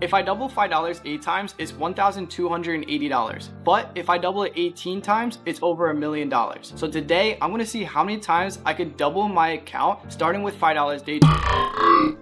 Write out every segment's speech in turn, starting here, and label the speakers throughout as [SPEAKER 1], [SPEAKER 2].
[SPEAKER 1] If I double $5 8 times, it's $1,280. But if I double it 18 times, it's over a million dollars. So today, I'm gonna see how many times I could double my account starting with $5 day trade.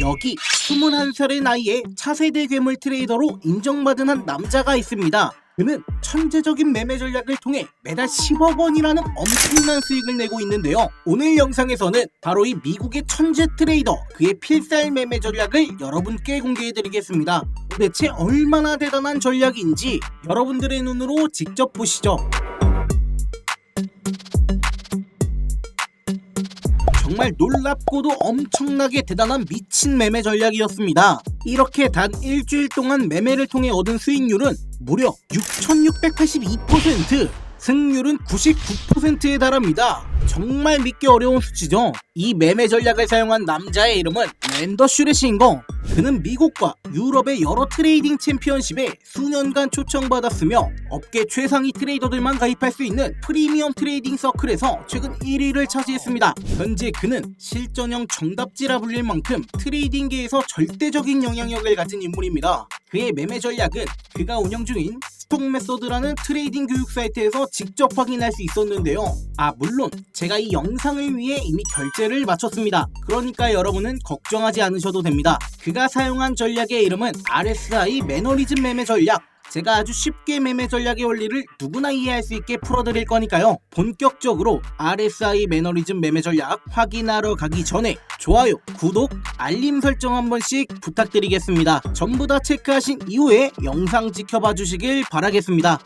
[SPEAKER 2] 여기 21살의 나이에 차세대 괴물 트레이더로 인정받은 한 남자가 있습니다. 그는 천재적인 매매 전략을 통해 매달 10억 원이라는 엄청난 수익을 내고 있는데요. 오늘 영상에서는 바로 이 미국의 천재 트레이더 그의 필살 매매 전략을 여러분께 공개해드리겠습니다. 도대체 얼마나 대단한 전략인지 여러분들의 눈으로 직접 보시죠. 정말 놀랍고도 엄청나게 대단한 미친 매매 전략이었습니다. 이렇게 단 일주일 동안 매매를 통해 얻은 수익률은 무려 6,682%! 승률은 99%에 달합니다. 정말 믿기 어려운 수치죠. 이 매매 전략을 사용한 남자의 이름은 랜더 슈레싱거. 그는 미국과 유럽의 여러 트레이딩 챔피언십에 수년간 초청받았으며 업계 최상위 트레이더들만 가입할 수 있는 프리미엄 트레이딩 서클에서 최근 1위를 차지했습니다. 현재 그는 실전형 정답지라 불릴 만큼 트레이딩계에서 절대적인 영향력을 가진 인물입니다. 그의 매매 전략은 그가 운영 중인 스톡 메소드라는 트레이딩 교육 사이트에서 직접 확인할 수 있었는데요. 아 물론 제가 이 영상을 위해 이미 결제를 마쳤습니다. 그러니까 여러분은 걱정하지 않으셔도 됩니다. 그가 사용한 전략의 이름은 RSI 매너리즘 매매 전략. 제가 아주 쉽게 매매 전략의 원리를 누구나 이해할 수 있게 풀어드릴 거니까요. 본격적으로 RSI 매너리즘 매매 전략 확인하러 가기 전에 좋아요, 구독, 알림 설정 한 번씩 부탁드리겠습니다. 전부 다 체크하신 이후에 영상 지켜봐 주시길 바라겠습니다.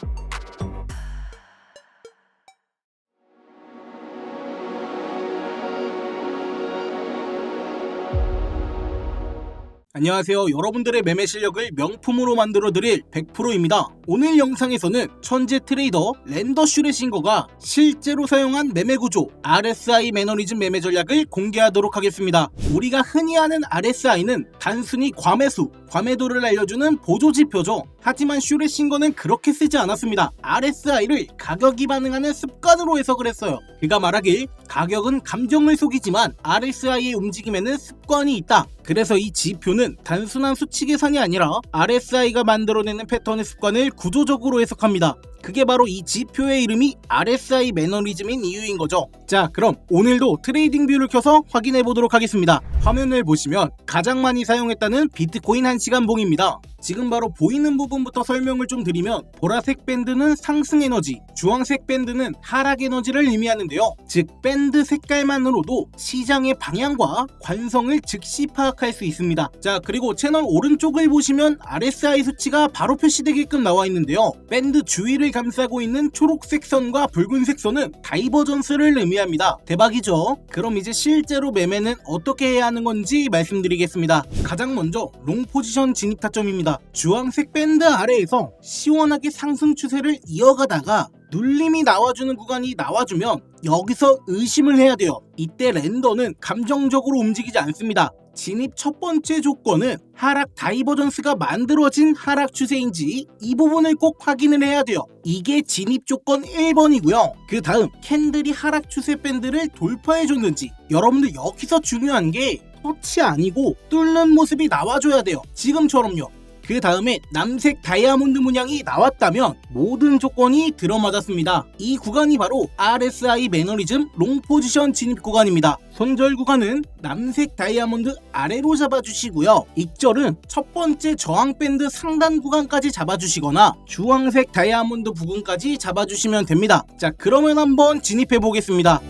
[SPEAKER 2] 안녕하세요. 여러분들의 매매 실력을 명품으로 만들어 드릴 100%입니다. 오늘 영상에서는 천재 트레이더 랜더 슈레싱거가 실제로 사용한 매매 구조 RSI 매너리즘 매매 전략을 공개하도록 하겠습니다. 우리가 흔히 아는 RSI는 단순히 과매수, 과매도를 알려주는 보조 지표죠. 하지만 슈레싱거는 그렇게 쓰지 않았습니다. RSI를 가격이 반응하는 습관으로 해석을 했어요. 그가 말하길 가격은 감정을 속이지만 RSI의 움직임에는 습관이 있다. 그래서 이 지표는 단순한 수치 계산이 아니라 RSI가 만들어내는 패턴의 습관을 구조적으로 해석합니다. 그게 바로 이 지표의 이름이 RSI 매너리즘인 이유인 거죠. 자, 그럼 오늘도 트레이딩 뷰를 켜서 확인해 보도록 하겠습니다. 화면을 보시면 가장 많이 사용했다는 비트코인 1시간 봉입니다. 지금 바로 보이는 부분 부터 설명을 좀 드리면 보라색 밴드는 상승 에너지, 주황색 밴드는 하락 에너지를 의미하는데요. 즉 밴드 색깔만으로도 시장의 방향과 관성을 즉시 파악할 수 있습니다. 자 그리고 채널 오른쪽을 보시면 RSI 수치가 바로 표시되게끔 나와 있는데요. 밴드 주위를 감싸고 있는 초록색 선과 붉은색 선은 다이버전스를 의미합니다. 대박이죠? 그럼 이제 실제로 매매는 어떻게 해야 하는 건지 말씀드리겠습니다. 가장 먼저 롱 포지션 진입 타점입니다. 주황색 밴드 아래에서 시원하게 상승 추세를 이어가다가 눌림이 나와주는 구간이 나와주면 여기서 의심을 해야 돼요. 이때 랜더는 감정적으로 움직이지 않습니다. 진입 첫 번째 조건은 하락 다이버전스가 만들어진 하락 추세인지 이 부분을 꼭 확인을 해야 돼요. 이게 진입 조건 1번이고요. 그 다음 캔들이 하락 추세 밴드를 돌파해줬는지 여러분들 여기서 중요한 게 터치 아니고 뚫는 모습이 나와줘야 돼요. 지금처럼요. 그 다음에 남색 다이아몬드 문양이 나왔다면 모든 조건이 들어맞았습니다. 이 구간이 바로 RSI 매너리즘 롱 포지션 진입 구간입니다. 손절 구간은 남색 다이아몬드 아래로 잡아주시고요. 익절은 첫 번째 저항 밴드 상단 구간까지 잡아주시거나 주황색 다이아몬드 부분까지 잡아주시면 됩니다. 자 그러면 한번 진입해 보겠습니다.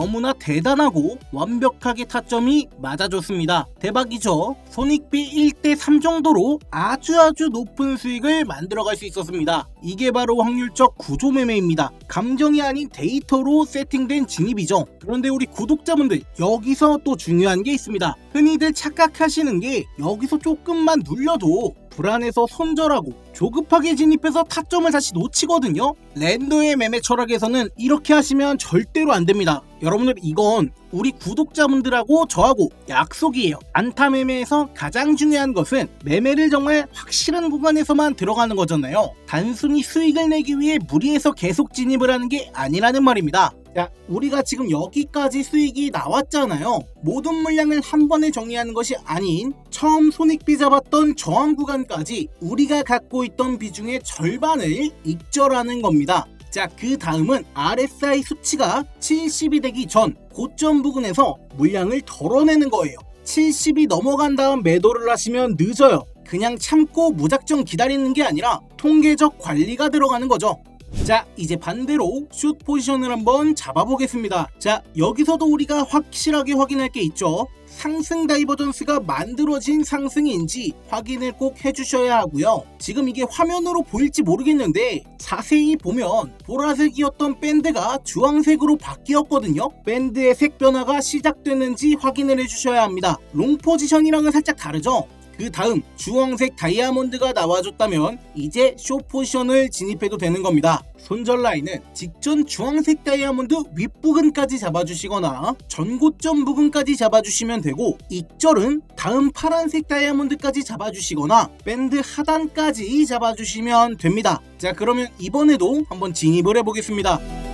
[SPEAKER 2] 너무나 대단하고 완벽하게 타점이 맞아줬습니다. 대박이죠? 손익비 1대3 정도로 아주 아주 높은 수익을 만들어갈 수 있었습니다. 이게 바로 확률적 구조 매매입니다. 감정이 아닌 데이터로 세팅된 진입이죠. 그런데 우리 구독자분들 여기서 또 중요한 게 있습니다. 흔히들 착각하시는 게 여기서 조금만 눌려도 불안해서 손절하고 조급하게 진입해서 타점을 다시 놓치거든요. 랜더의 매매 철학에서는 이렇게 하시면 절대로 안 됩니다. 여러분들 이건 우리 구독자분들하고 저하고 약속이에요. 안타 매매에서 가장 중요한 것은 매매를 정말 확실한 구간에서만 들어가는 거잖아요. 단순히 수익을 내기 위해 무리해서 계속 진입을 하는 게 아니라는 말입니다. 자, 우리가 지금 여기까지 수익이 나왔잖아요. 모든 물량을 한 번에 정리하는 것이 아닌 처음 손익비 잡았던 저항 구간까지 우리가 갖고 있던 비중의 절반을 익절하는 겁니다. 자, 그 다음은 RSI 수치가 70이 되기 전 고점 부근에서 물량을 덜어내는 거예요. 70이 넘어간 다음 매도를 하시면 늦어요. 그냥 참고 무작정 기다리는 게 아니라 통계적 관리가 들어가는 거죠. 자 이제 반대로 슛 포지션을 한번 잡아보겠습니다. 자 여기서도 우리가 확실하게 확인할 게 있죠. 상승 다이버전스가 만들어진 상승인지 확인을 꼭 해주셔야 하고요. 지금 이게 화면으로 보일지 모르겠는데 자세히 보면 보라색이었던 밴드가 주황색으로 바뀌었거든요. 밴드의 색 변화가 시작됐는지 확인을 해주셔야 합니다. 롱 포지션이랑은 살짝 다르죠 그 다음 주황색 다이아몬드가 나와줬다면 이제 쇼 포지션을 진입해도 되는 겁니다. 손절 라인은 직전 주황색 다이아몬드 윗부분까지 잡아주시거나 전고점 부분까지 잡아주시면 되고 익절은 다음 파란색 다이아몬드까지 잡아주시거나 밴드 하단까지 잡아주시면 됩니다. 자 그러면 이번에도 한번 진입을 해보겠습니다.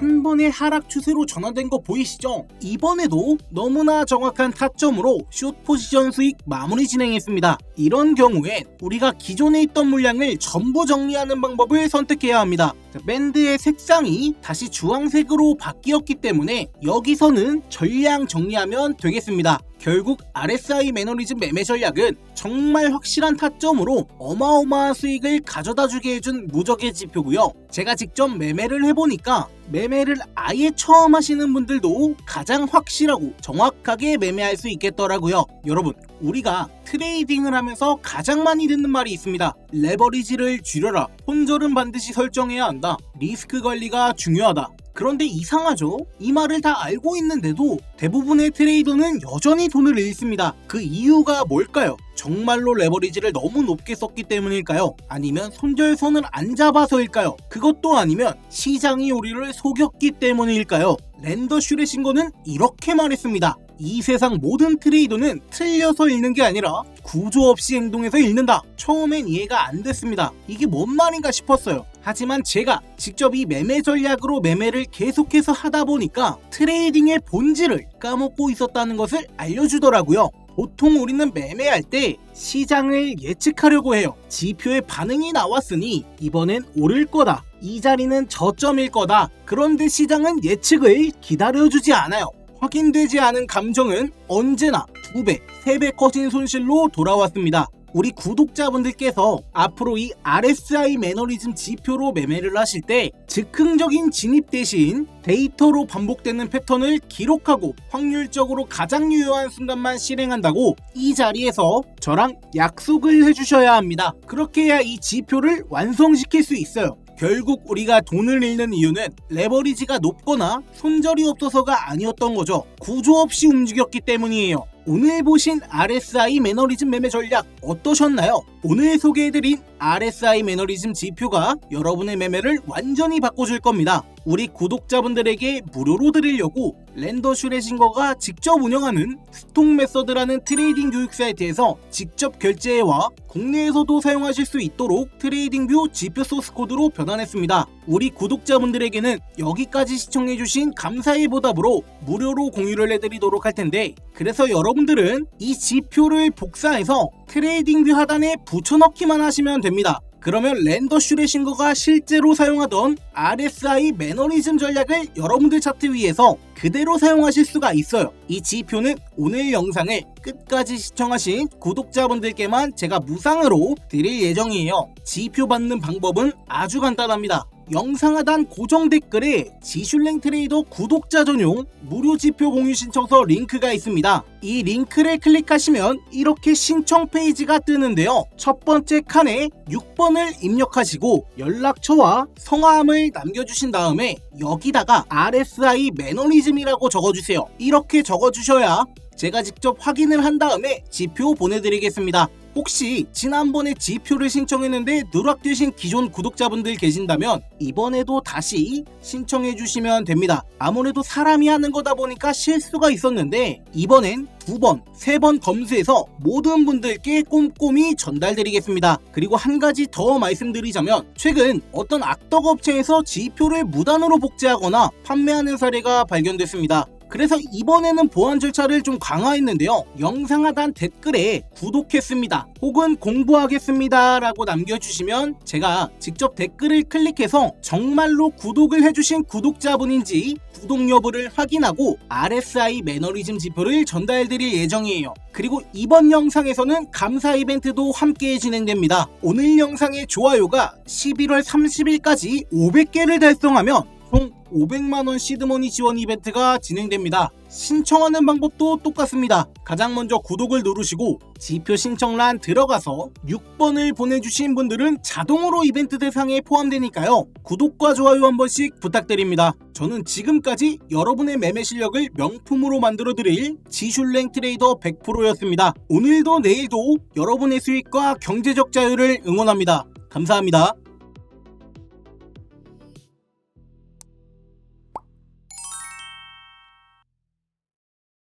[SPEAKER 2] 한 번의 하락 추세로 전환된 거 보이시죠? 이번에도 너무나 정확한 타점으로 숏 포지션 수익 마무리 진행했습니다. 이런 경우엔 우리가 기존에 있던 물량을 전부 정리하는 방법을 선택해야 합니다. 자, 밴드의 색상이 다시 주황색으로 바뀌었기 때문에 여기서는 전량 정리하면 되겠습니다. 결국 RSI 매너리즘 매매 전략은 정말 확실한 타점으로 어마어마한 수익을 가져다 주게 해준 무적의 지표고요. 제가 직접 매매를 해보니까 매매를 아예 처음 하시는 분들도 가장 확실하고 정확하게 매매할 수 있겠더라고요. 여러분, 우리가 트레이딩을 하면서 가장 많이 듣는 말이 있습니다. 레버리지를 줄여라. 손절은 반드시 설정해야 한다. 리스크 관리가 중요하다. 그런데 이상하죠? 이 말을 다 알고 있는데도 대부분의 트레이더는 여전히 돈을 잃습니다. 그 이유가 뭘까요? 정말로 레버리지를 너무 높게 썼기 때문일까요? 아니면 손절선을 안 잡아서일까요? 그것도 아니면 시장이 우리를 속였기 때문일까요? 랜더 슈레신거는 이렇게 말했습니다. 이 세상 모든 트레이더는 틀려서 읽는 게 아니라 구조 없이 행동해서 읽는다. 처음엔 이해가 안 됐습니다. 이게 뭔 말인가 싶었어요. 하지만 제가 직접 이 매매 전략으로 매매를 계속해서 하다 보니까 트레이딩의 본질을 까먹고 있었다는 것을 알려주더라고요. 보통 우리는 매매할 때 시장을 예측하려고 해요. 지표의 반응이 나왔으니 이번엔 오를 거다. 이 자리는 저점일 거다. 그런데 시장은 예측을 기다려주지 않아요. 확인되지 않은 감정은 언제나 두 배, 세배 커진 손실로 돌아왔습니다. 우리 구독자분들께서 앞으로 이 RSI 매너리즘 지표로 매매를 하실 때 즉흥적인 진입 대신 데이터로 반복되는 패턴을 기록하고 확률적으로 가장 유효한 순간만 실행한다고 이 자리에서 저랑 약속을 해주셔야 합니다. 그렇게 해야 이 지표를 완성시킬 수 있어요. 결국 우리가 돈을 잃는 이유는 레버리지가 높거나 손절이 없어서가 아니었던 거죠. 구조 없이 움직였기 때문이에요. 오늘 보신 RSI 매너리즘 매매 전략 어떠셨나요? 오늘 소개해드린 RSI 매너리즘 지표가 여러분의 매매를 완전히 바꿔줄 겁니다. 우리 구독자분들에게 무료로 드리려고 랜더 슈레싱거가 직접 운영하는 스톡 메서드라는 트레이딩 교육 사이트에서 직접 결제해와 국내에서도 사용하실 수 있도록 트레이딩 뷰 지표 소스 코드로 변환했습니다. 우리 구독자분들에게는 여기까지 시청해주신 감사의 보답으로 무료로 공유를 해드리도록 할 텐데 그래서 여러분 들은 이 지표를 복사해서 트레이딩뷰 하단에 붙여넣기만 하시면 됩니다. 그러면 랜더 슈레싱거가 실제로 사용하던 RSI 매너리즘 전략을 여러분들 차트 위에서 그대로 사용하실 수가 있어요. 이 지표는 오늘 영상을 끝까지 시청하신 구독자분들께만 제가 무상으로 드릴 예정이에요. 지표 받는 방법은 아주 간단합니다. 영상 하단 고정 댓글에 지슐랭 트레이더 구독자 전용 무료 지표 공유 신청서 링크가 있습니다. 이 링크를 클릭하시면 이렇게 신청 페이지가 뜨는데요. 첫 번째 칸에 6번을 입력하시고 연락처와 성함을 남겨주신 다음에 여기다가 RSI 매너리즘이라고 적어주세요. 이렇게 적어주셔야 제가 직접 확인을 한 다음에 지표 보내드리겠습니다. 혹시 지난번에 지표를 신청했는데 누락되신 기존 구독자분들 계신다면 이번에도 다시 신청해 주시면 됩니다. 아무래도 사람이 하는 거다 보니까 실수가 있었는데 이번엔 두 번, 세 번 검수해서 모든 분들께 꼼꼼히 전달드리겠습니다. 그리고 한 가지 더 말씀드리자면 최근 어떤 악덕 업체에서 지표를 무단으로 복제하거나 판매하는 사례가 발견됐습니다. 그래서 이번에는 보안 절차를 좀 강화했는데요. 영상 하단 댓글에 구독했습니다. 혹은 공부하겠습니다. 라고 남겨주시면 제가 직접 댓글을 클릭해서 정말로 구독을 해주신 구독자분인지 구독 여부를 확인하고 RSI 매너리즘 지표를 전달드릴 예정이에요. 그리고 이번 영상에서는 감사 이벤트도 함께 진행됩니다. 오늘 영상의 좋아요가 11월 30일까지 500개를 달성하면 총 500만원 시드머니 지원 이벤트가 진행됩니다. 신청하는 방법도 똑같습니다. 가장 먼저 구독을 누르시고 지표 신청란 들어가서 6번을 보내주신 분들은 자동으로 이벤트 대상에 포함되니까요. 구독과 좋아요 한 번씩 부탁드립니다. 저는 지금까지 여러분의 매매 실력을 명품으로 만들어 드릴 지슐랭 트레이더 100%였습니다. 오늘도 내일도 여러분의 수익과 경제적 자유를 응원합니다. 감사합니다.